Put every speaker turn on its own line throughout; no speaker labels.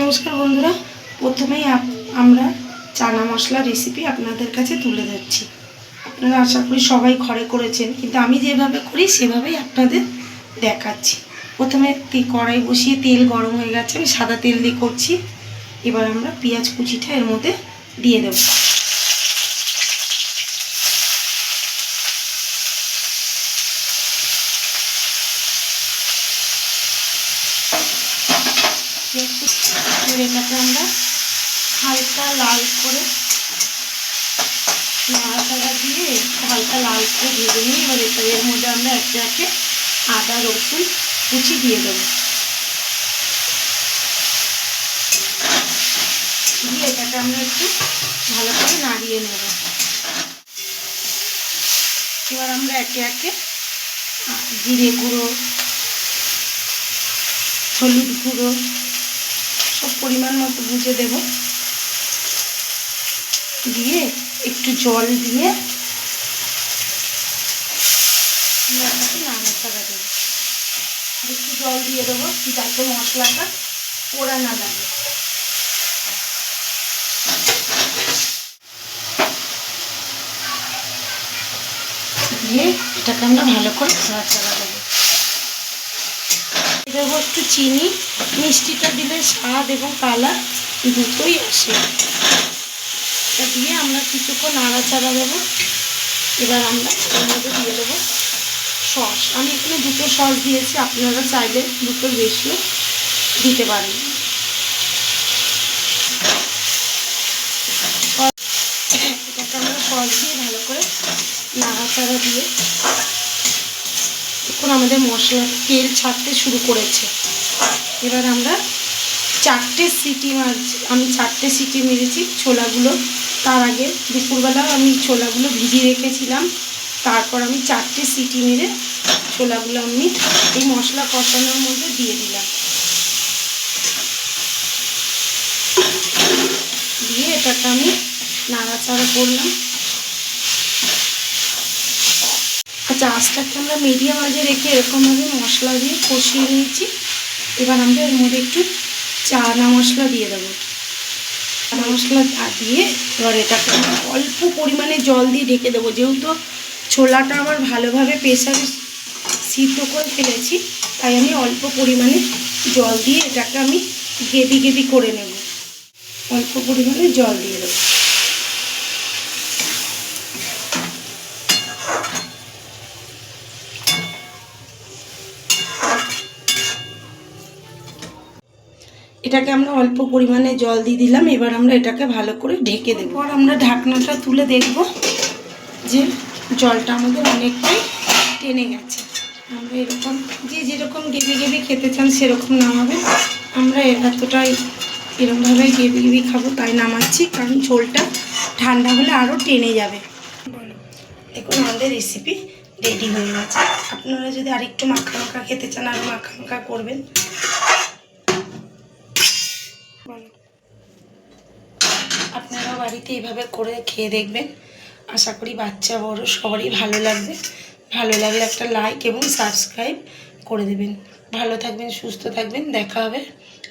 নমস্কার বন্ধুরা, প্রথমেই আমরা চানা মশলা রেসিপি আপনাদের কাছে তুলে ধরছি। আপনারা আশা করি সবাই ঘরে করেছেন, কিন্তু আমি যেভাবে করি সেভাবেই আপনাদের দেখাচ্ছি। প্রথমে কড়াই বসিয়ে তেল গরম হয়ে গেছে, আমি সাদা তেল দিয়ে করছি। এবার আমরা পেঁয়াজ কুচিটা এর মধ্যে দিয়ে দেব। পেঁয়াজ এটাকে আমরা। হালকা লাল করে নাড়াচাড়া দিয়ে হালকা লাল করে ভেজে নিয়ে এবার এটা এর মধ্যে আমরা একে একে আদা, রসুন কুচি দিয়ে দেবো। দিয়ে এটাকে আমরা একটু ভালো করে নাড়িয়ে নেব। এবার আমরা একে একে জিরে গুঁড়ো, হলুদ গুঁড়ো সব পরিমাণ মতো বুঝে দেব। দিয়ে একটু জল দিয়ে আমরা এটাকে নাড়াচাড়া দেবো। একটু জল দিয়ে দেবো যাতে মশলাটা পোড়া না লাগে দিয়ে এটাকে আমরা ভালো করে নাড়াচাড়া দেবো একটু চিনি, মিষ্টিটা দিলে স্বাদ এবং কালার দুটোই আসে। এটা দিয়ে আমরা কিছুক্ষণ নাড়াচাড়া দেবো। এবার আমরা এর মধ্যে দিয়ে দেবো সস। আমি এখানে দুটো সস দিয়েছি, আপনারা চাইলে দুটো বেশিও দিতে পারেন। আমরা সস দিয়ে ভালো করে নাড়াচাড়া দিয়ে এখন আমাদের মশলা তেল ছাড়তে শুরু করেছে। এবার আমরা চারটে সিটি মারছি আমি চারটে সিটি মেরেছি ছোলাগুলো। তার আগে দুপুরবেলা আমি ছোলাগুলো ভিজিয়ে রেখেছিলাম। তারপর আমি চারটে সিটি মেরে ছোলাগুলো আমি এই মশলা কষানোর মধ্যে দিয়ে দিলাম। দিয়ে এটাকে আমি নাড়াচাড়া করলাম। আঁচটাকে আমরা মিডিয়াম আজে রেখে এরকমভাবে মশলা দিয়ে কষিয়ে নিয়েছি। এবার আমরা এর মধ্যে একটু চানা মশলা দিয়ে দেবো। চানা মশলা দিয়ে এবার এটাকে অল্প পরিমাণে জল দিয়ে ঢেকে দেবো। যেহেতু ছোলাটা আমার ভালোভাবে প্রেসারে সিদ্ধ করে ফেলেছি, তাই আমি অল্প পরিমাণে জল দিয়ে এটাকে আমি গেবি গেবি করে নেব। অল্প পরিমাণে জল দিয়ে দেবো। এটাকে আমরা অল্প পরিমাণে জল দিয়ে দিলাম, এবার আমরা এটাকে ভালো করে ঢেকে দেবো। আর আমরা ঢাকনাটা তুলে দেখব যে জলটা আমাদের অনেকটাই টেনে গেছে। আমরা এরকম, যে যেরকম গেবি গেবি খেতে চান সেরকম নামাবেন। আমরা এতটাই এরকমভাবে গেবি গেবি খাব তাই নামাচ্ছি, কারণ ঝোলটা ঠান্ডা হলে আরও টেনে যাবে। দেখুন আমাদের রেসিপি রেডি হয়ে গেছে। আপনারা যদি আরেকটু মাখা মাখা খেতে চান, আরও মাখা মাখা করবেন। আপনারা বাড়িতে এইভাবে করে খেয়ে দেখবেন। আশা করি বাচ্চা বড় সবারই ভালো লাগবে। ভালো লাগলে একটা লাইক এবং সাবস্ক্রাইব করে দেবেন। ভালো থাকবেন, সুস্থ থাকবেন। দেখা হবে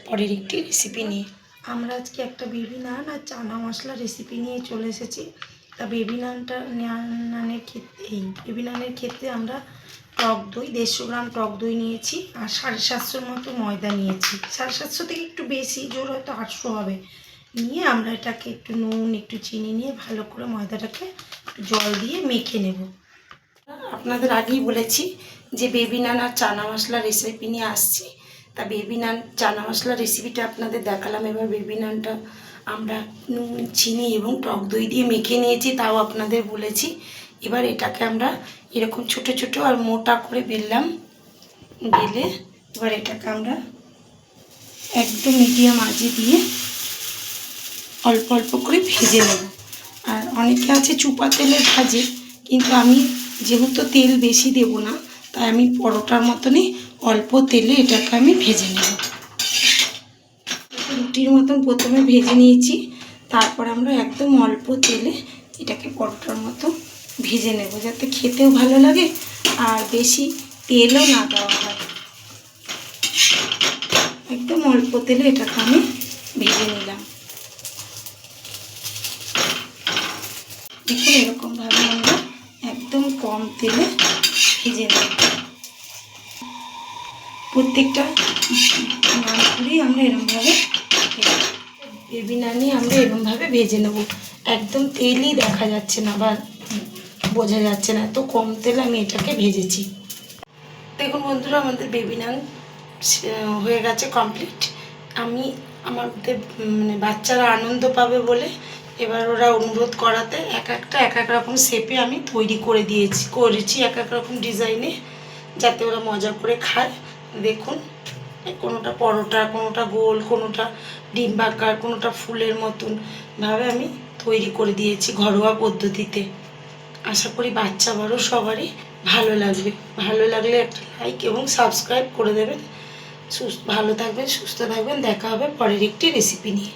পরের একটি রেসিপি নিয়ে। আমরা আজকে একটা বেবি নান আর চানা মশলা রেসিপি নিয়ে চলে এসেছি। তা বেবি নানটা নান- নানের ক্ষেত্রে, এই বেবি নানের ক্ষেত্রে আমরা টক দই, দেড়শো গ্রাম টক দই নিয়েছি আর সাড়ে সাতশোর মতো ময়দা নিয়েছি। সাড়ে সাতশো থেকে একটু বেশি, জোর হয়তো আটশো হবে। নিয়ে আমরা এটাকে একটু নুন, একটু চিনি নিয়ে ভালো করে ময়দাটাকে জল দিয়ে মেখে নেব। আপনাদের আগেই বলেছি যে বেবি নান আর চানা মশলা রেসিপি নিয়ে আসছি। তা বেবি নান, চানা মশলা রেসিপিটা আপনাদের দেখালাম। এবার বেবি নানটা আমরা নুন, চিনি এবং টক দই দিয়ে মেখে নিয়েছি, তাও আপনাদের বলেছি। এবার এটাকে আমরা এরকম ছোট ছোট আর মোটা করে বেললাম। বেলে এবার এটাকে আমরা একদম মিডিয়াম আঁচে দিয়ে অল্প অল্প করে ভেজে নেব। আর অনেকে আছে চুপা তেলে ভাজে, কিন্তু আমি যেহেতু তেল বেশি দেব না, তাই আমি পরোটার মতনই অল্প তেলে এটাকে আমি ভেজে নেব। রুটির মতন প্রথমে ভেজে নিয়েছি, তারপর আমরা একদম অল্প তেলে এটাকে পরোটার মতো ভেজে নেব, যাতে খেতেও ভালো লাগে আর বেশি তেলও না দেওয়া হয়। একদম অল্প তেলে এটাকে আমি ভেজে নিলাম। দেখুন, এরকমভাবে আমরা একদম কম তেলে ভেজে নেব। প্রত্যেকটা নানপুরি আমরা এরকমভাবে বেবি নানি আমরা এরকমভাবে ভেজে নেব। একদম তেলই দেখা যাচ্ছে না বা বোঝা যাচ্ছে না, এত কম তেলে আমি এটাকে ভেজেছি। দেখুন বন্ধুরা, আমাদের বেবি নান হয়ে গেছে কমপ্লিট। আমি, আমাদের মানে বাচ্চারা আনন্দ পাবে বলে এবার ওরা অনুরোধ করাতে এক একটা, এক এক রকম শেপে আমি তৈরি করে দিয়েছি, করেছি এক এক রকম ডিজাইনে, যাতে ওরা মজা করে খায়। দেখুন কোনোটা পরোটা, কোনোটা গোল, কোনোটা ডিম্বাকার কোনোটা ফুলের মতন ভাবে আমি তৈরি করে দিয়েছি ঘরোয়া পদ্ধতিতে। আশা করি বাচ্চা বড় সবারই ভালো লাগবে। ভালো লাগলে একটা লাইক এবং সাবস্ক্রাইব করে দেবেন। সুস্থ ভালো থাকবেন, সুস্থ থাকবেন। দেখা হবে পরের একটি রেসিপি নিয়ে।